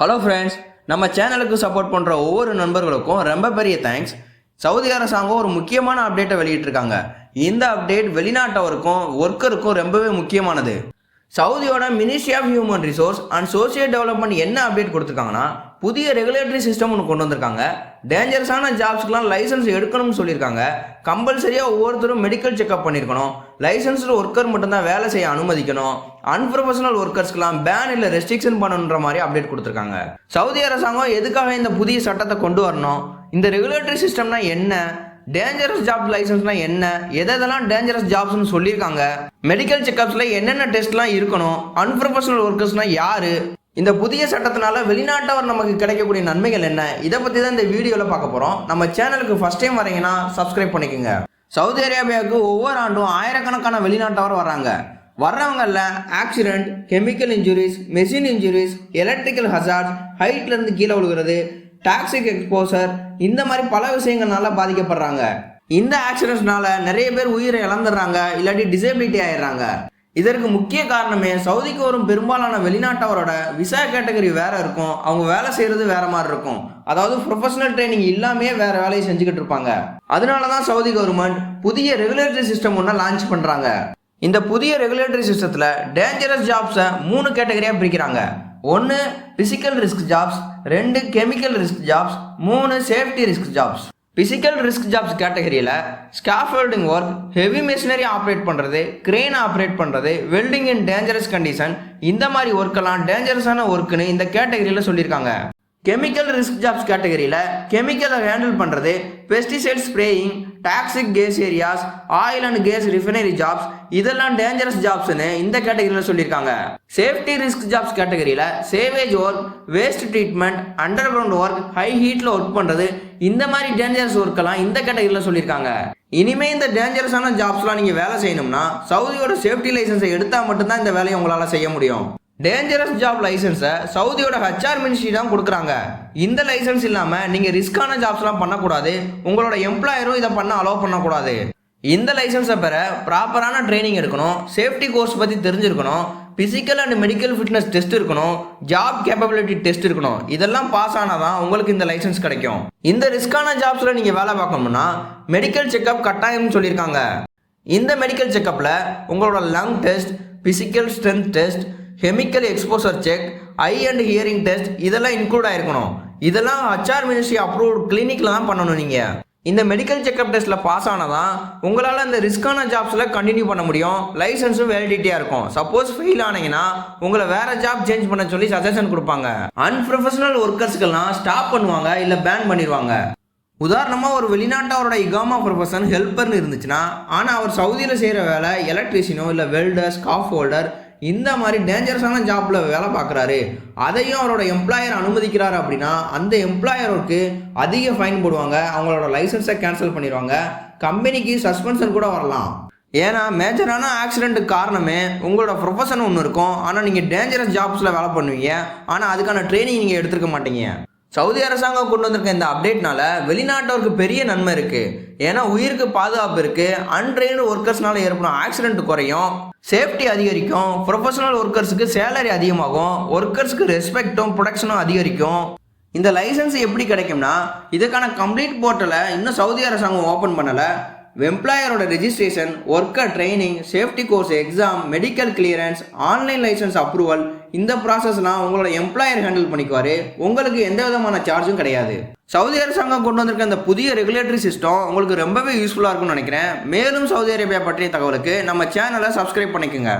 Hello friends நம்ம சேனலுக்கு support பண்ணுற ஒவ்வொரு நண்பர்களுக்கும் ரொம்ப பெரிய தேங்க்ஸ் சவுதி அரசாங்கம் ஒரு முக்கியமான அப்டேட்டை வெளியிட்டிருக்காங்க. இந்த அப்டேட் வெளிநாட்டவருக்கும் ஒர்க்கருக்கும் ரொம்பவே முக்கியமானது. சவுதியோட ministry of human resource and social development என்ன அப்டேட் கொடுத்துருக்காங்கன்னா புதிய ரெகுலேட்டரி சிஸ்டம் ஒன்று கொண்டு வந்திருக்காங்க. டேஞ்சரஸான ஜாப்ஸ்க்குலாம் லைசன்ஸ் எடுக்கணும்னு சொல்லியிருக்காங்க. கம்பல்சரியாக ஒவ்வொருத்தரும் மெடிக்கல் செக்அப் பண்ணியிருக்கணும் லைசன்ஸ்டு ஒர்க்கர் மட்டும்தான் வேலை செய்ய அனுமதிக்கணும். அன்ப்ரொஃபஷனல் ஒர்க்கர்ஸ்க்கெலாம் பேன் இல்லை ரெஸ்ட்ரிக்ஷன் பண்ணணுன்ற மாதிரி அப்டேட் கொடுத்துருக்காங்க. சவுதி அரசாங்கம் எதுக்காக இந்த புதிய சட்டத்தை கொண்டு வரணும்? இந்த ரெகுலேட்டரி சிஸ்டம்னா என்ன? டேஞ்சரஸ் ஜாப் லைசன்ஸ்னால் என்ன? எதெல்லாம் டேஞ்சரஸ் ஜாப்ஸ்னு சொல்லியிருக்காங்க? மெடிக்கல் செக்அப்ஸில் என்னென்ன டெஸ்ட்லாம் இருக்கணும்? அன்ப்ரொஃபஷனல் ஒர்க்கர்ஸ்னால் யார்? இந்த புதிய சட்டத்தினால வெளிநாட்டவர் நமக்கு கிடைக்கக்கூடிய நன்மைகள் என்ன? இதை பற்றி தான் இந்த வீடியோவில் பார்க்க போகிறோம் நம்ம சேனலுக்கு ஃபஸ்ட் டைம் வரீங்கன்னா சப்ஸ்கிரைப் பண்ணிக்கோங்க. சவுதி அரேபியாவுக்கு ஒவ்வொரு ஆண்டும் ஆயிரக்கணக்கான வெளிநாட்டவர் வர்றாங்க. வர்றவங்களில் accident chemical injuries machine injuries electrical hazard ஹைட்லேருந்து கீழே விழுகிறது டாக்ஸிக் எக்ஸ்போசர் இந்த மாதிரி பல விஷயங்கள்னால பாதிக்கப்படுறாங்க. இந்த ஆக்சிடென்ட்ஸ்னால நிறைய பேர் உயிரை இழந்துடுறாங்க இல்லாட்டி டிசேபிலிட்டி ஆயிடுறாங்க. இதற்கு முக்கிய காரணமே சவுதிக்கு வரும் பெரும்பாலான வெளிநாட்டவரோட விசா கேட்டகரி வேற இருக்கும். அவங்க வேலை செய்யறது வேற மாதிரி இருக்கும். அதாவது ப்ரொஃபஷனல் ட்ரைனிங் இல்லாமே வேற வேலையை செஞ்சுக்கிட்டு இருப்பாங்க. அதனால தான் சவுதி கவர்மெண்ட் புதிய ரெகுலேட்டரி சிஸ்டம் ஒன்று லான்ச் பண்றாங்க. இந்த புதிய ரெகுலேட்டரி சிஸ்டத்தில் டேஞ்சரஸ் ஜாப்ஸை மூணு கேட்டகரியாக பிரிக்கிறாங்க. ஒன்று ஃபிசிக்கல் ரிஸ்க் ஜாப்ஸ் ரெண்டு கெமிக்கல் ரிஸ்க் ஜாப்ஸ் மூணு safety risk jobs physical risk jobs கேட்டகரியில் scaffolding work heavy machinery operate பண்ணுறது கிரெயின் ஆப்ரேட் பண்ணுறது வெல்டிங் இன் டேஞ்சரஸ் கண்டிஷன் இந்த மாதிரி ஒர்க்கெல்லாம் டேஞ்சரஸான ஒர்க்குன்னு இந்த கேட்டகரியில் சொல்லியிருக்காங்க. கெமிக்கல் ரிஸ்க் ஜாப்ஸ் கேட்டகரியில் கெமிக்கலை ஹேண்டில் பண்ணுறது pesticide spraying toxic gas areas oil and gas refinery jobs இதெல்லாம் டேஞ்சரஸ் ஜாப்ஸ்னு இந்த கேட்டகரியில் சொல்லியிருக்காங்க. சேஃப்டி ரிஸ்க் ஜாப்ஸ் கேட்டகரியில் sewage work waste treatment underground work high ஹீட்டில் ஒர்க் பண்ணுறது இந்த மாதிரி டேஞ்சரஸ் ஒர்க்கெல்லாம் இந்த கேட்டகரியில் சொல்லியிருக்காங்க. இனிமே இந்த டேஞ்சரஸான ஜாப்ஸ்லாம் நீங்கள் வேலை செய்யணும்னா சவுதியோட சேஃப்டி லைசன்ஸை எடுத்தால் மட்டும்தான் இந்த வேலையை உங்களால் செய்ய முடியும். டேஞ்சரஸ் ஜாப் லைசன்ஸை சவுதியோட ஹச்ஆர் மினிஸ்ட்ரி தான் கொடுக்குறாங்க. இந்த லைசன்ஸ் இல்லாமல் நீங்கள் ரிஸ்க்கான ஜாப்ஸ்லாம் பண்ணக்கூடாது. உங்களோட எம்ப்ளாயரும் இதை பண்ண அலோவ் பண்ணக்கூடாது. இந்த லைசன்ஸை பெற ப்ராப்பரான ட்ரைனிங் எடுக்கணும். சேஃப்டி கோர்ஸ் பற்றி தெரிஞ்சிருக்கணும். Physical and medical fitness test இருக்கணும். ஜாப் கேப்பபிலிட்டி டெஸ்ட் இருக்கணும். இதெல்லாம் பாஸ் ஆனால் தான் உங்களுக்கு இந்த லைசன்ஸ் கிடைக்கும். இந்த ரிஸ்க்கான ஜாப்ஸில் நீங்கள் வேலை பார்க்கணும்னா மெடிக்கல் செக்அப் கட்டாயம்னு சொல்லியிருக்காங்க. இந்த மெடிக்கல் செக்கப்பில் உங்களோட lung test physical strength test chemical exposure check eye and hearing test இதெல்லாம் இன்க்ளூட் ஆயிருக்கணும். இதெல்லாம் ஹச்ஆர் மினிஸ்ட்ரி அப்ரூவ்ட் கிளினிக்கில் தான் பண்ணணும் நீங்கள் இந்த மெடிக்கல் செக்அப் டெஸ்ட்டில் பாஸ் ஆனதான் உங்களால் அந்த ரிஸ்கான ஜாப்ஸில் கண்டினியூ பண்ண முடியும். லைசன்ஸும் வேலிடிட்டியாக இருக்கும். சப்போஸ் ஃபெயில் ஆனீங்கன்னா உங்களை வேறு ஜாப் சேஞ்ச் பண்ண சொல்லி சஜஷன் கொடுப்பாங்க. அன்ப்ரொஃபஷனல் ஒர்க்கர்ஸ்க்கெல்லாம் ஸ்டாப் பண்ணுவாங்க இல்லை பேன் பண்ணிடுவாங்க உதாரணமாக ஒரு வெளிநாட்டவரோட இகாமா ப்ரொஃபஷன் ஹெல்ப்பர்னு இருந்துச்சுன்னா ஆனால் அவர் சவுதியில் செய்கிற வேலை எலக்ட்ரிஷியனோ இல்லை வெல்டர் ஸ்காஃப் ஹோல்டர் இந்த மாதிரி டேஞ்சரஸான ஜாப்பில் வேலை பார்க்குறாரு. அதையும் அவரோட எம்ப்ளாயர் அனுமதிக்கிறார் அப்படின்னா அந்த எம்ப்ளாயருக்கு அதிக ஃபைன் போடுவாங்க. அவங்களோட லைசன்ஸை கேன்சல் பண்ணிடுவாங்க. கம்பெனிக்கு சஸ்பென்ஷன் கூட வரலாம். ஏன்னா மேஜரான ஆக்சிடென்ட்டு காரணமே உங்களோட ப்ரொஃபஷன் ஒன்று இருக்கும். ஆனால் நீங்கள் டேஞ்சரஸ் ஜாப்ஸில் வேலை பண்ணுவீங்க. ஆனால் அதுக்கான ட்ரைனிங் நீங்கள் எடுத்துருக்க மாட்டீங்க. சவுதி அரசாங்கம் கொண்டு வந்திருக்க இந்த அப்டேட்னால வெளிநாட்டவருக்கு பெரிய நன்மை இருக்கு. ஏன்னா உயிருக்கு பாதுகாப்பு இருக்கு. அன்ட்ரெயின்டு ஒர்க்கர்ஸ்னால ஏற்படும் ஆக்சிடென்ட் குறையும். சேஃப்டி அதிகரிக்கும். ப்ரொஃபஷனல் ஒர்க்கர்ஸுக்கு சேலரி அதிகமாகும். ஒர்க்கர்ஸ்க்கு ரெஸ்பெக்டும் ப்ரொடக்ஷனும் அதிகரிக்கும். இந்த லைசன்ஸ் எப்படி கிடைக்கும்னா இதுக்கான கம்ப்ளீட் போர்ட்டலை இன்னும் சவுதி அரசாங்கம் ஓப்பன் பண்ணலை. எம்ப்ளாயரோட registration worker training safety course exam medical clearance online licence approval இந்த ப்ராசஸ்லாம் உங்களோட எம்ப்ளாயர் ஹேண்டில் பண்ணிக்குவார். உங்களுக்கு எந்த விதமான சார்ஜும் கிடையாது. சவுதி அரசாங்கம் கொண்டு வந்திருக்க இந்த புதிய ரெகுலேட்டரி சிஸ்டம் உங்களுக்கு ரொம்பவே யூஸ்ஃபுல்லாக இருக்கும்னு நினைக்கிறேன். மேலும் சவுதி அரேபியா பற்றிய தகவலுக்கு நம்ம சேனலை சப்ஸ்கிரைப் பண்ணிக்கோங்க.